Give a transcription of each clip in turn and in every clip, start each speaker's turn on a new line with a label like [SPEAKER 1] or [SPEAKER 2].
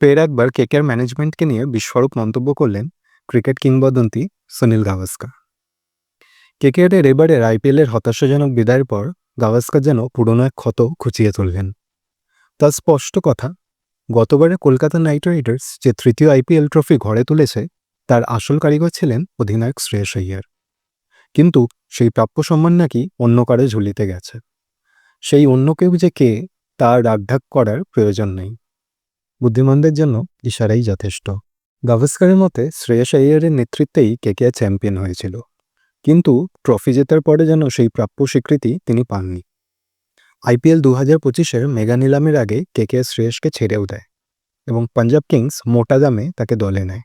[SPEAKER 1] ফের একবার কেকেআর ম্যানেজমেন্টকে নিয়ে বিস্ফোরক মন্তব্য করলেন ক্রিকেট কিংবদন্তি সুনীল গাভাস্কার। কেকেআরের এবারের আইপিএলের হতাশাজনক বিদায়ের পর গাভাস্কার যেন পুরনো এক ক্ষত খুঁচিয়ে তুললেন। তার স্পষ্ট কথা, গতবারে কলকাতা নাইট রাইডার্স যে তৃতীয় আইপিএল ট্রফি ঘরে তুলেছে, তার আসল কারিগর ছিলেন অধিনায়ক শ্রেয়স আইয়ার। কিন্তু সেই প্রাপ্য সম্মান নাকি অন্য কারও ঝুলিতে গেছে। সেই অন্য কেউ যে কে, তার রাগঢাক করার প্রয়োজন নেই। বুদ্ধিমানদের জন্য ইশারাই যথেষ্ট। গাভাস্কারের মতে, শ্রেয়স আইয়ারের নেতৃত্বেই কেকেআর চ্যাম্পিয়ন হয়েছিল। কিন্তু ট্রফি জেতার পরে যেন সেই প্রাপ্য স্বীকৃতি তিনি পাননি। আইপিএল দু হাজার পঁচিশের মেগা নিলামের আগে কেকেআর শ্রেয়সকে ছেড়েও দেয় এবং পাঞ্জাব কিংস মোটা দামে তাকে দলে নেয়।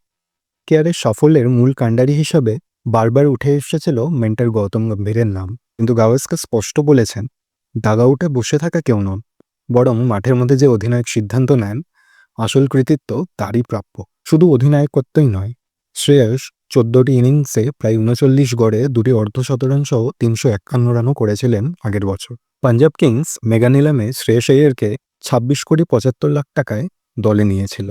[SPEAKER 1] কেয়ারের সাফল্যের মূল কাণ্ডারি হিসাবে বারবার উঠে এসেছিল মেন্টার গৌতম গম্ভীরের নাম। কিন্তু গাভাস্কার স্পষ্ট বলেছেন, দাগাউটে বসে থাকা কেউ নন, বরং মাঠের মধ্যে যে অধিনায়ক সিদ্ধান্ত নেন আসল কৃতিত্ব তারই প্রাপ্য। শুধু অধিনায়কত্বই নয়, শ্রেয়স চোদ্দটি ইনিংসে প্রায় উনচল্লিশ গড়ে দুটি অর্ধশতরানসহ তিনশো একান্ন রানও করেছিলেন আগের বছর। পাঞ্জাব কিংস মেগা নিলামে শ্রেয়স আইয়ারকে ছাব্বিশ কোটি পঁচাত্তর লাখ টাকায় দলে নিয়েছিল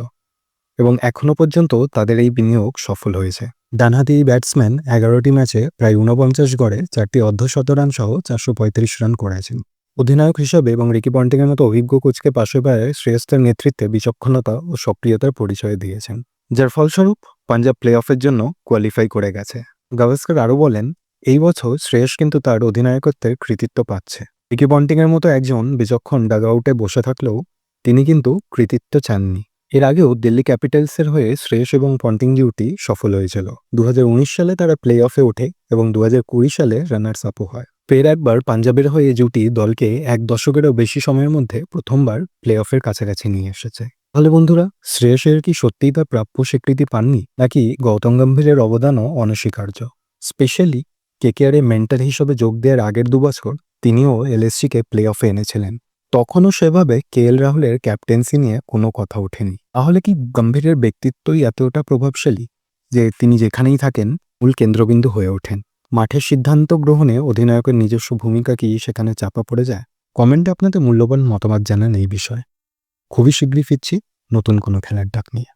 [SPEAKER 1] এবং এখনও পর্যন্ত তাদের এই বিনিয়োগ সফল হয়েছে। ডানহাতি ব্যাটসম্যান এগারোটি ম্যাচে প্রায় ঊনপঞ্চাশ গড়ে চারটি অর্ধশতরান সহ চারশো পঁয়ত্রিশ রান করেছেন। অধিনায়ক হিসাবে এবং রিকি পন্টিংয়ের মতো অভিজ্ঞ কোচকে পাশে পায়ে শ্রেয়স্তের নেতৃত্বে বিচক্ষণতা ও সক্রিয়তার পরিচয় দিয়েছেন, যার ফলস্বরূপ পাঞ্জাব প্লে অফের জন্য কোয়ালিফাই করে গেছে। গাভাস্কার আরও বলেন, এই বছর শ্রেয়স কিন্তু তার অধিনায়কত্বের কৃতিত্ব পাচ্ছে। রিকি পন্টিংয়ের মতো একজন বিচক্ষণ ডাগআউটে বসে থাকলেও তিনি কিন্তু কৃতিত্ব চাননি। এর আগেও দিল্লি ক্যাপিটালসের হয়ে শ্রেয়স এবং পন্টিং ডিউটি সফল হয়েছিল। দু হাজার উনিশ সালে তারা প্লে অফে ওঠে এবং দু হাজার কুড়ি সালে রানার্স আপও হয়। ফের একবার পাঞ্জাবের হয়ে জুটি দলকে এক দশকেরও বেশি সময়ের মধ্যে প্রথমবার প্লে অফের কাছাকাছি নিয়ে এসেছে। তাহলে বন্ধুরা, শ্রেয়সের কি সত্যিই তার প্রাপ্য স্বীকৃতি পাননি, নাকি গৌতম গম্ভীরের অবদানও অনস্বীকার্য? স্পেশালি কেকেআরে মেন্টার হিসেবে যোগ দেওয়ার আগের দুবছর তিনিও এলএসসিকে প্লে অফে এনেছিলেন। তখনও সেভাবে কে এল রাহুলের ক্যাপ্টেন্সি নিয়ে কোনো কথা ওঠেনি। তাহলে কি গম্ভীরের ব্যক্তিত্বই এতটা প্রভাবশালী যে তিনি যেখানেই থাকেন মূল কেন্দ্রবিন্দু হয়ে ওঠেন? মাঠের সিদ্ধান্ত গ্রহণে অধিনায়কের নিজস্ব ভূমিকা কি সেখানে চাপা পড়ে যায়? কমেন্টে আপনাদের মূল্যবান মতামত জানান এই বিষয়ে। খুবই শীঘ্রই ফিরছি নতুন কোনো খেলার ডাক নিয়ে।